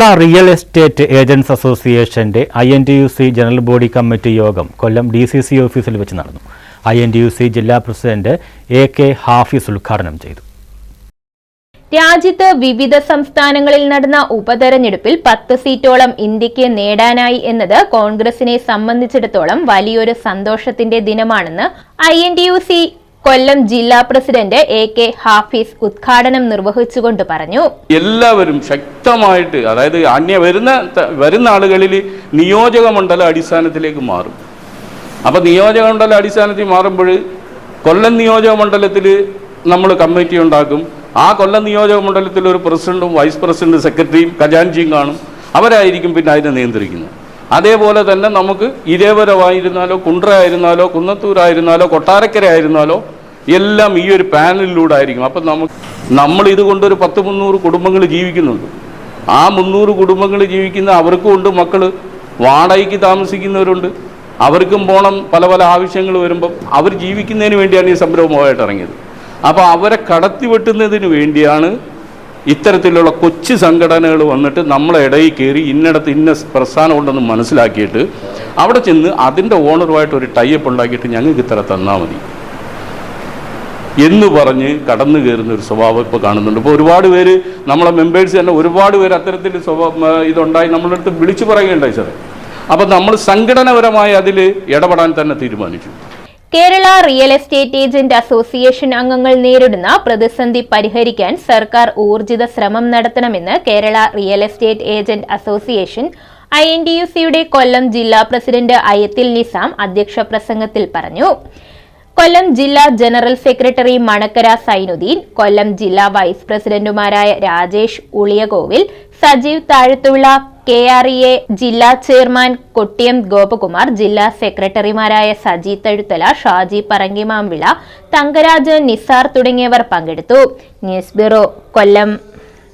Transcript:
Kerala real estate agents അസോസിയേഷന്റെ I N T U C general body committee യോഗം Kollam D C C ഓഫീസിൽ വെച്ച് നടന്നു. I N T U C ജില്ലാ president A K Hafiz ഉദ്ഘാടനം ചെയ്തു. രാജ്യത്ത് വിവിധ സംസ്ഥാനങ്ങളിൽ നടന്ന ഉപതെരഞ്ഞെടുപ്പിൽ പത്ത് സീറ്റോളം ഇന്ത്യയ്ക്ക് നേടാനായി എന്നത് കോൺഗ്രസിനെ സംബന്ധിച്ചിടത്തോളം വലിയൊരു സന്തോഷത്തിന്റെ ദിനമാണെന്ന് I N T U C Kollam ജില്ലാ പ്രസിഡന്റ് എ കെ ഹാഫിസ് ഉദ്ഘാടനം നിർവഹിച്ചുകൊണ്ട് പറഞ്ഞു. എല്ലാവരും ശക്തമായിട്ട് അതായത് അന്യ വരുന്ന വരുന്ന ആളുകളിൽ നിയോജക മണ്ഡല അടിസ്ഥാനത്തിലേക്ക് മാറും. അപ്പോൾ നിയോജക മണ്ഡല അടിസ്ഥാനത്തിൽ മാറുമ്പോൾ കൊല്ലം നിയോജക മണ്ഡലത്തിൽ നമ്മൾ കമ്മിറ്റി ഉണ്ടാക്കും. ആ കൊല്ലം നിയോജക മണ്ഡലത്തിൽ ഒരു പ്രസിഡന്റും വൈസ് പ്രസിഡന്റ് സെക്രട്ടറിയും ഖജാൻജിയും കാണും. അവരായിരിക്കും പിന്നെ അതിനെ നിയന്ത്രിക്കുന്നത്. അതേപോലെ തന്നെ നമുക്ക് ഇരേവരമായിരുന്നാലോ കുണ്ട്ര ആയിരുന്നാലോ കുന്നത്തൂരായിരുന്നാലോ കൊട്ടാരക്കര ആയിരുന്നാലോ എല്ലാം ഈ ഒരു പാനലിലൂടെ ആയിരിക്കും. അപ്പം നമുക്ക് നമ്മൾ ഇതുകൊണ്ടൊരു പത്ത് മുന്നൂറ് കുടുംബങ്ങൾ ജീവിക്കുന്നുണ്ട്. ആ മുന്നൂറ് കുടുംബങ്ങൾ ജീവിക്കുന്ന അവർക്കും ഉണ്ട് മക്കൾ വാടകയ്ക്ക് താമസിക്കുന്നവരുണ്ട്. അവർക്കും പോണം പല പല ആവശ്യങ്ങൾ വരുമ്പം. അവർ ജീവിക്കുന്നതിന് വേണ്ടിയാണ് ഈ സംരംഭമായിട്ട് ഇറങ്ങിയത്. അപ്പോൾ അവരെ കടത്തി വെട്ടുന്നതിന് വേണ്ടിയാണ് ഇത്തരത്തിലുള്ള കൊച്ചു സംഘടനകൾ വന്നിട്ട് നമ്മളെ ഇടയിൽ കയറി ഇന്നിടത്ത് ഇന്ന പ്രസ്ഥാനം മനസ്സിലാക്കിയിട്ട് അവിടെ ചെന്ന് അതിന്റെ ഓണറുമായിട്ട് ഒരു ടൈപ്പ് ഉണ്ടാക്കിയിട്ട് ഞങ്ങൾക്ക് ഇത്ര തന്നാൽ മതി. എന്ന് പറഞ്ഞ് കടന്നു കയറുന്ന ഒരു സ്വഭാവം ഇപ്പോൾ കാണുന്നുണ്ട്. ഇപ്പോൾ ഒരുപാട് പേര് നമ്മളെ മെമ്പേഴ്സ് തന്നെ ഒരുപാട് പേര് അത്തരത്തിൽ സ്വഭാവം ഇതുണ്ടായി നമ്മളുടെ അടുത്ത് വിളിച്ചു പറയുകയുണ്ടായി സാറേ. അപ്പം നമ്മൾ സംഘടനപരമായി അതിൽ ഇടപെടാൻ തന്നെ തീരുമാനിച്ചു. Kerala real estate agent association അംഗങ്ങൾ നേരിടുന്ന പ്രതിസന്ധി പരിഹരിക്കാൻ സർക്കാർ ഊർജിത ശ്രമം നടത്തണമെന്ന് Kerala real estate agent association I N Kollam ജില്ലാ പ്രസിഡന്റ് അയത്തിൽ നിസാം അധ്യക്ഷ പ്രസംഗത്തിൽ പറഞ്ഞു. കൊല്ലം ജില്ലാ ജനറൽ സെക്രട്ടറി മണക്കര സൈനുദ്ദീൻ കൊല്ലം ജില്ലാ വൈസ് പ്രസിഡന്റുമാരായ രാജേഷ് ഉളിയകോവിൽ സജീവ് താഴത്തുള്ള കെ ആർ ഇ എ ജില്ലാ ചെയർമാൻ കൊട്ടിയം ഗോപകുമാർ ജില്ലാ സെക്രട്ടറിമാരായ സജി തഴുത്തല ഷാജി പറങ്കിമാമ്പിള തങ്കരാജ് നിസാർ തുടങ്ങിയവർ പങ്കെടുത്തു. News bureau Kollam.